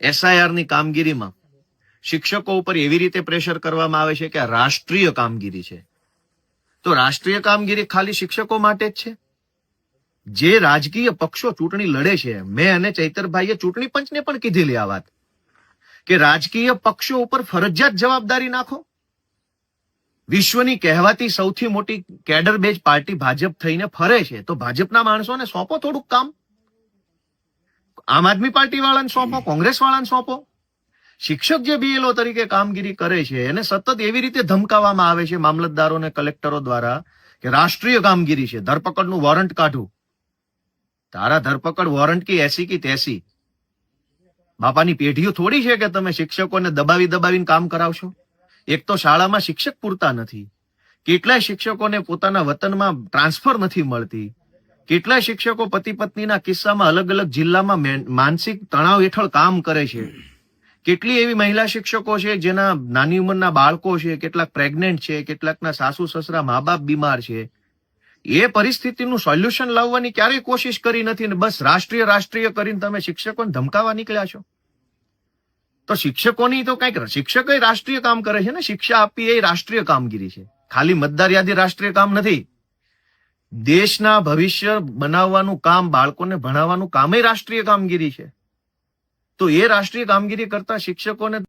એસઆઈઆરની કામગીરીમાં શિક્ષકો ઉપર એવી રીતે પ્રેશર કરવામાં આવે છે કે આ રાષ્ટ્રીય કામગીરી છે. તો રાષ્ટ્રીય કામગીરી ખાલી શિક્ષકો માટે જ છે? જે રાજકીય પક્ષો ચૂંટણી લડે છે, મેં અને ચૈતરભાઈએ ચૂંટણી પંચને પણ કીધેલી આ વાત. કે રાજકીય પક્ષો ઉપર ફરજિયાત જવાબદારી નાખો. વિશ્વની કહેવાતી સૌથી મોટી કેડર બેઝ પાર્ટી ભાજપ થઈને ફરે છે. તો ભાજપના માણસોને સોંપો થોડુંક કામ. આમ આદમી પાર્ટી વાળાને સોંપો કોંગ્રેસ વાળાને સોંપો. શિક્ષક જે બીએલઓ તરીકે કામગીરી કરે છે એને સતત એવી રીતે ધમકાવવામાં આવે છે મામલતદારો અને કલેક્ટરો દ્વારા કે રાષ્ટ્રીય કામગીરી છે. ધરપકડનું વોરંટ કાઢું. તારા ધરપકડ વોરંટ કી એસી કી તેસી. બાપાની પેઢીઓ થોડી છે કે તમે શિક્ષકોને દબાવી દબાવીને કામ કરાવશો? એક તો શાળામાં શિક્ષક પૂરતા નથી. કેટલાય શિક્ષકોને પોતાના વતનમાં ટ્રાન્સફર નથી મળતી. કેટલાય શિક્ષકો પતિ પત્નીના કિસ્સામાં અલગ અલગ જિલ્લામાં મેન- માનસિક તણાવ હેઠળ કામ કરે છે. કેટલી એવી મહિલા શિક્ષકો છે જેના નાની ઉંમરના બાળકો છે, કેટલાક પ્રેગ્નેન્ટ છે, કેટલાકના સાસુ, સસરા મા બાપ બીમાર છે? એ પરિસ્થિતિનું સોલ્યુશન લાવવાની ક્યારેય કોશિશ કરી નથી ને બસ રાષ્ટ્રીય રાષ્ટ્રીય કરીને તમે શિક્ષકોને ધમકાવા નીકળ્યા છો. તો શિક્ષકોની તો કંઈક શિક્ષકો રાષ્ટ્રીય કામ કરે છે ને, શિક્ષા આપવી એ રાષ્ટ્રીય કામગીરી છે. ખાલી મતદાર યાદી રાષ્ટ્રીય કામ નથી. દેશના ભવિષ્ય બનાવવાનું કામ, બાળકોને ભણાવવાનું કામ એ રાષ્ટ્રીય કામગીરી છે. તો એ રાષ્ટ્રીય કામગીરી કરતા શિક્ષકોને